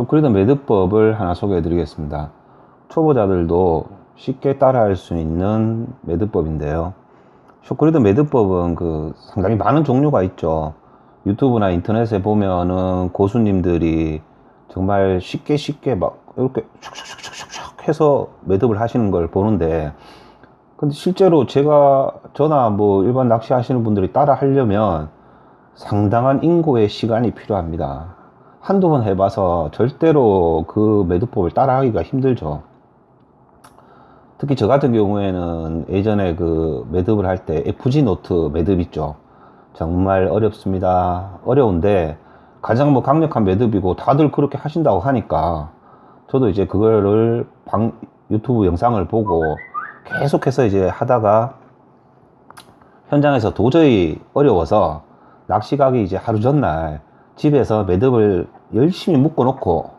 쇼크리드 매듭법을 하나 소개해 드리겠습니다. 초보자들도 쉽게 따라할 수 있는 매듭법인데요. 쇼크리드 매듭법은 그 상당히 많은 종류가 있죠. 유튜브나 인터넷에 보면은 고수님들이 정말 쉽게 쉽게 막 이렇게 슉슉슉슉슉 해서 매듭을 하시는 걸 보는데 근데 실제로 제가 저나 뭐 일반 낚시 하시는 분들이 따라 하려면 상당한 인고의 시간이 필요합니다. 한두 번 해봐서 절대로 그 매듭법을 따라하기가 힘들죠. 특히 저 같은 경우에는 예전에 그 매듭을 할 때 FG 노트 매듭 있죠. 정말 어렵습니다. 어려운데 가장 뭐 강력한 매듭이고 다들 그렇게 하신다고 하니까 저도 이제 그거를 방, 유튜브 영상을 보고 계속해서 이제 하다가 현장에서 도저히 어려워서 낚시 가기 이제 하루 전날 집에서 매듭을 열심히 묶어 놓고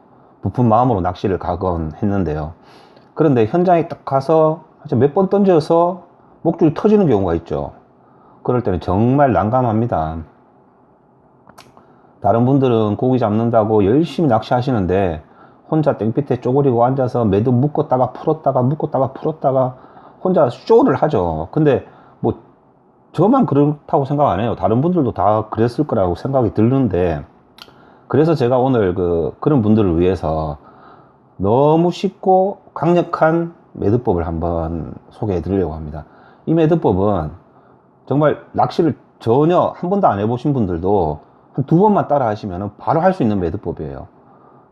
부푼 마음으로 낚시를 가곤 했는데요. 그런데 현장에 딱 가서 몇 번 던져서 목줄이 터지는 경우가 있죠. 그럴 때는 정말 난감합니다. 다른 분들은 고기 잡는다고 열심히 낚시하시는데 혼자 땡빛에 쪼그리고 앉아서 매듭 묶었다가 풀었다가 묶었다가 풀었다가 혼자 쇼를 하죠. 근데 뭐 저만 그렇다고 생각 안 해요. 다른 분들도 다 그랬을 거라고 생각이 드는데 그래서 제가 오늘 그 그런 분들을 위해서 너무 쉽고 강력한 매듭법을 한번 소개해 드리려고 합니다. 이 매듭법은 정말 낚시를 전혀 한 번도 안 해보신 분들도 한 두 번만 따라 하시면 바로 할 수 있는 매듭법이에요.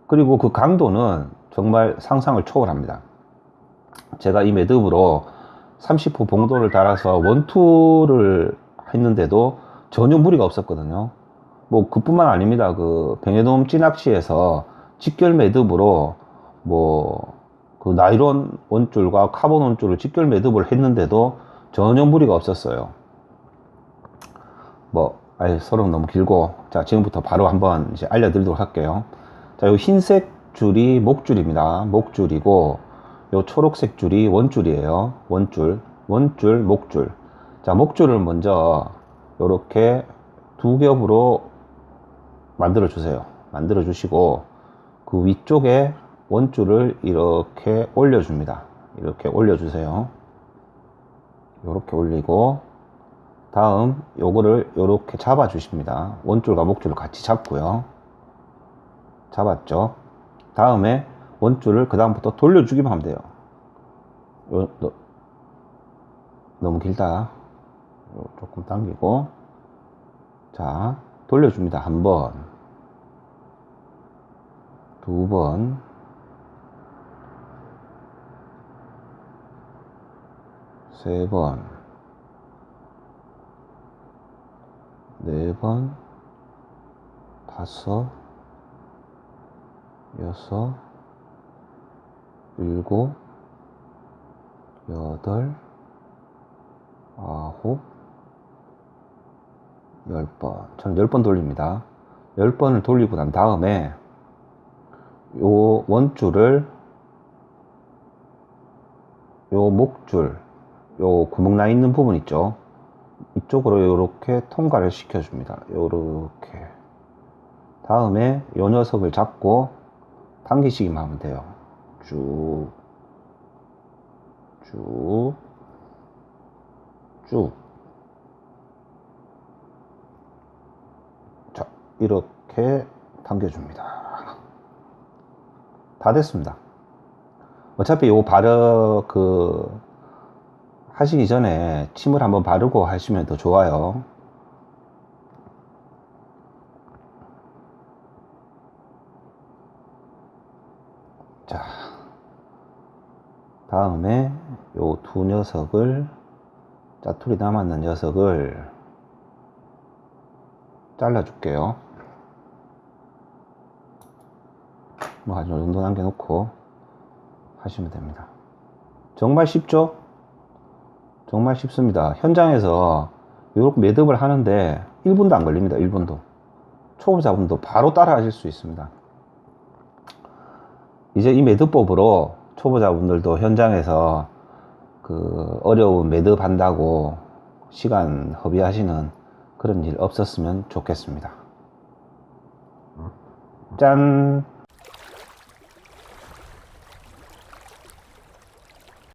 그리고 그 강도는 정말 상상을 초월합니다. 제가 이 매듭으로 30호 봉도를 달아서 원투를 했는데도 전혀 무리가 없었거든요. 뭐 그뿐만 아닙니다. 그 병해돔 찌낚시에서 직결 매듭으로 뭐 그 나이론 원줄과 카본 원줄을 직결 매듭을 했는데도 전혀 무리가 없었어요. 뭐 아예 서로 너무 길고 자 지금부터 바로 한번 이제 알려드리도록 할게요. 자, 요 흰색 줄이 목줄입니다. 목줄이고 요 초록색 줄이 원줄이에요. 원줄, 원줄, 목줄. 자, 목줄을 먼저 요렇게 두 겹으로 만들어 주세요. 만들어 주시고 그 위쪽에 원줄을 이렇게 올려 줍니다. 이렇게 올려 주세요. 이렇게 올리고 다음 요거를 이렇게 잡아 주십니다. 원줄과 목줄을 같이 잡고요. 잡았죠. 다음에 원줄을 그 다음부터 돌려주기만 하면 돼요. 요, 너, 너무 길다. 조금 당기고. 자 돌려줍니다. 한 번, 두 번, 세 번, 네 번, 다섯, 여섯, 일곱, 여덟, 아홉, 열 번. 저는 열 번 돌립니다. 열 번을 돌리고 난 다음에 요 원줄을 요 목줄 요 구멍 나 있는 부분 있죠 이쪽으로 이렇게 통과를 시켜 줍니다 요렇게 다음에 요 녀석을 잡고 당기시기만 하면 돼요 쭉 쭉, 쭉. 자, 이렇게 당겨줍니다. 다 됐습니다. 어차피 요 바르, 그, 하시기 전에 침을 한번 바르고 하시면 더 좋아요. 자, 다음에 요 두 녀석을 짜투리 남았는 녀석을 잘라 줄게요. 뭐한 정도 남겨 놓고 하시면 됩니다. 정말 쉽죠? 정말 쉽습니다. 현장에서 이렇게 매듭을 하는데 1분도 안 걸립니다 1분도. 초보자분도 바로 따라 하실 수 있습니다. 이제 이 매듭법으로 초보자분들도 현장에서 그 어려운 매듭 한다고 시간 허비하시는 그런 일 없었으면 좋겠습니다. 짠!